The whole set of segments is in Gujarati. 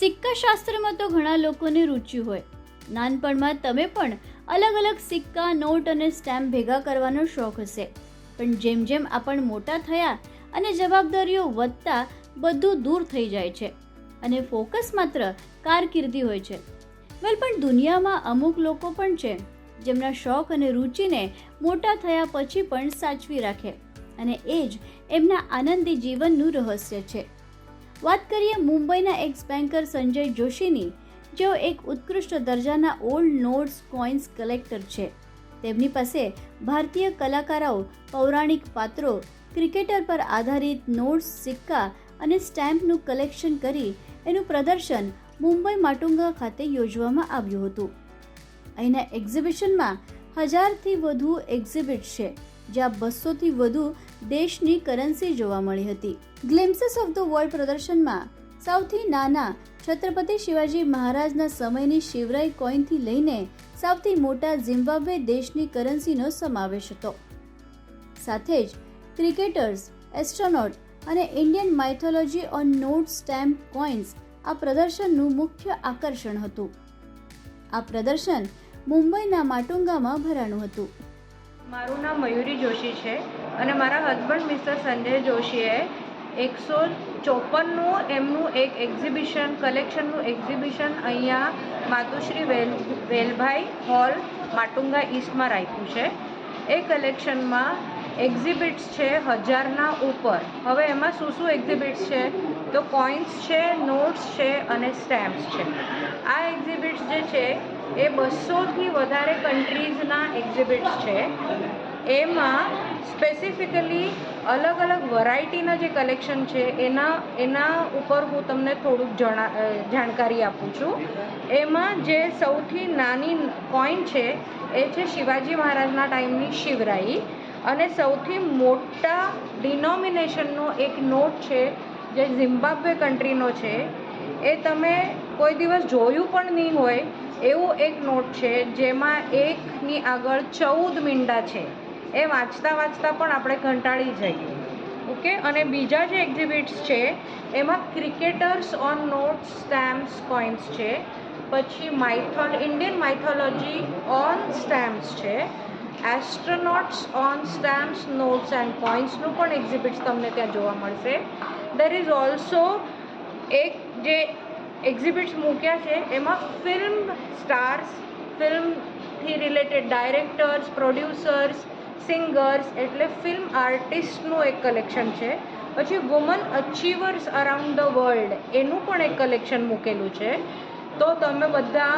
સિક્કા શાસ્ત્રમાં તો ઘણા લોકોને રુચિ હોય. નાનપણમાં તમે પણ અલગ અલગ સિક્કા, નોટ અને સ્ટેમ્પ ભેગા કરવાનો શોખ હશે. પણ જેમ જેમ આપણ મોટા થયા અને જવાબદારીઓ વધતા, બધું દૂર થઈ જાય છે. અને ફોકસ માત્ર કારકિર્દી હોય છે. વેલ પણ દુનિયામાં અમુક લોકો પણ છે, જેમના શોખ અને રુચિને મોટા થયા પછી પણ સાચવી રાખે. અને એ જ એમના આનંદી જીવનનું રહસ્ય છે. વાત કરીએ મુંબઈના એક્સ બેન્કર સંજય જોશીની, જેઓ એક ઉત્કૃષ્ટ દરજાના ઓલ્ડ નોટ્સ કોઇન્સ કલેક્ટર છે. તેમની પાસે ભારતીય કલાકારો, પૌરાણિક પાત્રો ક્રિકેટર પર આધારિત નોટ્સ સિક્કા અને સ્ટેમ્પનું કલેક્શન કરી એનું પ્રદર્શન મુંબઈ માટુંગા ખાતે યોજવામાં આવ્યું હતું. અહીંના એક્ઝિબિશનમાં હજારથી વધુ એક્ઝિબિટ છે. જ્યાં બસોથી વધુ દેશની કરન્સી જોવા મળી હતી. ગ્લિમ્સીસ ઓફ ધ વર્લ્ડ પ્રદર્શનમાં સૌથી નાના છત્રપતિ શિવાજી મહારાજના સમયની શિવરાઈ કોઈનથી લઈને સૌથી મોટા ઝિમ્બાબ્વે દેશની કરન્સીનો સમાવેશ હતો. સાથે જ ક્રિકેટર્સ, એસ્ટ્રોનોટ અને Indian mythology on note stamp coins આ પ્રદર્શનનું મુખ્ય આકર્ષણ હતું. આ પ્રદર્શન મુંબઈના માટુંગામાં ભરાણું હતું. મારું નામ મયુરી જોશી છે અને મારા હસબન્ડ મિસ્ટર સંજય જોશીએ એકસો ચોપનનું એમનું એક એક્ઝિબિશન કલેક્શનનું એક્ઝિબિશન અહીંયા માતુશ્રી વેલ, વેલભાઈ હોલ માટુંગા ઈસ્ટમાં રાખ્યું છે. એ કલેક્શનમાં એક્ઝિબિટ્સ છે હજારના ઉપર. હવે એમાં શું શું એક્ઝિબિટ્સ છે? તો કોઇન્સ છે નોટ્સ છે અને સ્ટેમ્પ્સ છે. આ જે છે, એ બસોથી વધારે કન્ટ્રીઝના એક્ઝિબિટ્સ છે. એમાં સ્પેસિફિકલી અલગ અલગ વેરાયટીના જે કલેક્શન છે, એના એના ઉપર હું તમને થોડુંક જણા જાણકારી આપું છું. એમાં જે સૌથી નાની કોઈન છે, એ છે શિવાજી મહારાજના ટાઈમની શિવરાઈ. અને સૌથી મોટા ડિનોમિનેશનનો એક નોટ છે, જે ઝિમ્બાબ્વે કન્ટ્રીનો છે એ તમે કોઈ દિવસ જોયું પણ નહીં હોય, એવું એક નોટ છે, જેમાં એકની આગળ ચૌદ મીંડા છે. એ વાંચતા વાંચતા પણ આપણે કંટાળી જઈએ. ઓકે? અને બીજા જે એક્ઝિબિટ્સ છે, એમાં cricketers on notes stamps coins છે. પછી માઇથોલ ઇન્ડિયન માઇથોલોજી ઓન સ્ટેમ્પ્સ છે. Astronauts on stamps notes and કોઇન્સનું પણ એક્ઝિબિટ્સ તમને ત્યાં જોવા મળશે. દેર ઇઝ ઓલ્સો એક જે એક્ઝિબિટ્સ મૂક્યા છે, એમાં ફિલ્મ સ્ટાર્સ ફિલ્મથી રિલેટેડ ડાયરેક્ટર્સ પ્રોડ્યુસર્સ સિંગર્સ એટલે ફિલ્મ આર્ટિસ્ટનું એક કલેક્શન છે. પછી woman achievers around the world એનું પણ એક કલેક્શન મૂકેલું છે. તો તમે બધા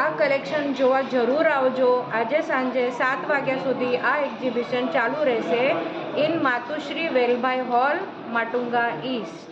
આ કલેક્શન જોવા જરૂર આવજો. આજે સાંજે સાત વાગ્યા સુધી આ એક્ઝિબિશન ચાલુ રહેશે in Matushri Velbhai hall Matunga east